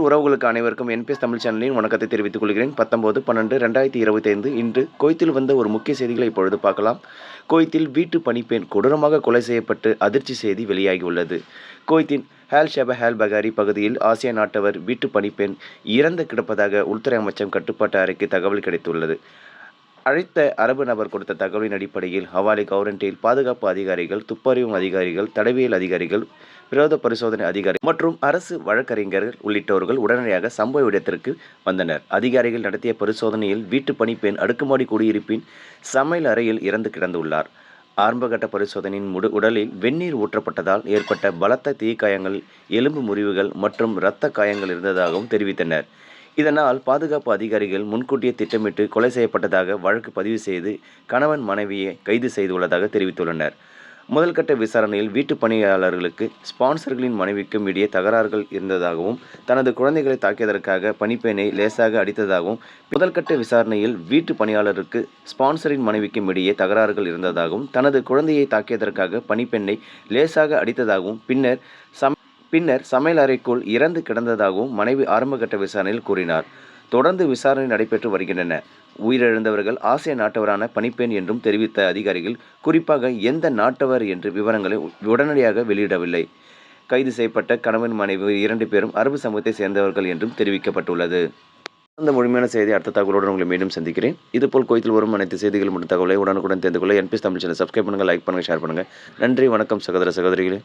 உறவுகளுக்கு அனைவருக்கும் என்பிஎஸ் தமிழ் சேனலின் வணக்கத்தை தெரிவித்துக் கொள்கிறேன். பத்தொன்பது பன்னெண்டு ரெண்டாயிரத்தி இருபத்தி ஐந்து இன்று கோயத்தில் வந்த ஒரு முக்கிய செய்திகளை இப்பொழுது பார்க்கலாம். கோயத்தில் வீட்டு பணிப்பெண் கொடூரமாக கொலை செய்யப்பட்டு அதிர்ச்சி செய்தி வெளியாகியுள்ளது. கோயத்தின் ஹேல் ஷப ஹேல் பகாரி பகுதியில் ஆசிய நாட்டவர் வீட்டு பணிப்பெண் இறந்து கிடப்பதாக உள்துறை அமைச்சம் கட்டுப்பாட்டு அறைக்கு தகவல் கிடைத்துள்ளது. அழைத்த அரபு நபர் கொடுத்த தகவலின் அடிப்படையில் ஹவாலி கவுரண்டியில் பாதுகாப்பு அதிகாரிகள் துப்பறியும் அதிகாரிகள் தடவியல் அதிகாரிகள் விரோத பரிசோதனை அதிகாரி மற்றும் அரசு வழக்கறிஞர்கள் உள்ளிட்டோர்கள் உடனடியாக சம்பவ இடத்திற்கு வந்தனர். அதிகாரிகள் நடத்திய பரிசோதனையில் வீட்டு பணிப்பெண் அடுக்குமாடி குடியிருப்பின் சமையல் அறையில் இறந்து கிடந்துள்ளார். ஆரம்பகட்ட பரிசோதனையின் முடு உடலில் வெந்நீர் ஊற்றப்பட்டதால் ஏற்பட்ட பலத்த தீக்காயங்கள் எலும்பு முறிவுகள் மற்றும் இரத்த காயங்கள் இருந்ததாகவும் தெரிவித்தனர். இதனால் பாதுகாப்பு அதிகாரிகள் முன்கூட்டியே திட்டமிட்டு கொலை செய்யப்பட்டதாக வழக்கு பதிவு செய்து கணவன் மனைவியை கைது செய்துள்ளதாக தெரிவித்துள்ளனர். முதல்கட்ட விசாரணையில் வீட்டு பணியாளர்களுக்கு ஸ்பான்சர்களின் மனைவிக்கும் இடையே தகராறுகள் இருந்ததாகவும் தனது குழந்தைகளை தாக்கியதற்காக பணிப்பெண்ணை லேசாக அடித்ததாகவும் முதல்கட்ட விசாரணையில் வீட்டு பணியாளருக்கு ஸ்பான்சரின் மனைவிக்கும் இடையே தகராறுகள் இருந்ததாகவும் தனது குழந்தையை தாக்கியதற்காக பணிப்பெண்ணை லேசாக அடித்ததாகவும் பின்னர் சம் பின்னர் சமையல் அறைக்குள் இறந்து கிடந்ததாகவும் மனைவி ஆரம்பகட்ட விசாரணையில் கூறினார். தொடர்ந்து விசாரணை நடைபெற்று வருகின்றன. உயிரிழந்தவர்கள் ஆசிய நாட்டவரான பணிப்பெண் என்றும் தெரிவித்த அதிகாரிகள் குறிப்பாக எந்த நாட்டவர் என்று விவரங்களை உடனடியாக வெளியிடவில்லை. கைது செய்யப்பட்ட கணவன் மனைவி இரண்டு பேரும் அரபு சமூகத்தை சேர்ந்தவர்கள் என்றும் தெரிவிக்கப்பட்டுள்ளது. அந்த முழுமையான செய்தி அடுத்த தகவலோடு உங்களை மீண்டும் சந்திக்கிறேன். இதுபோல் கோயத்தில் வரும் அனைத்து செய்திகள் மற்றும் தகவலை உடனுக்குடன் தெரிந்து கொள்ள என்பிஎஸ் தமிழ் சேனல் சப்ஸ்கிரைப் பண்ணுங்கள் லைக் பண்ணுங்கள் ஷேர் பண்ணுங்கள் நன்றி வணக்கம் சகோதர சகோதரிகளே.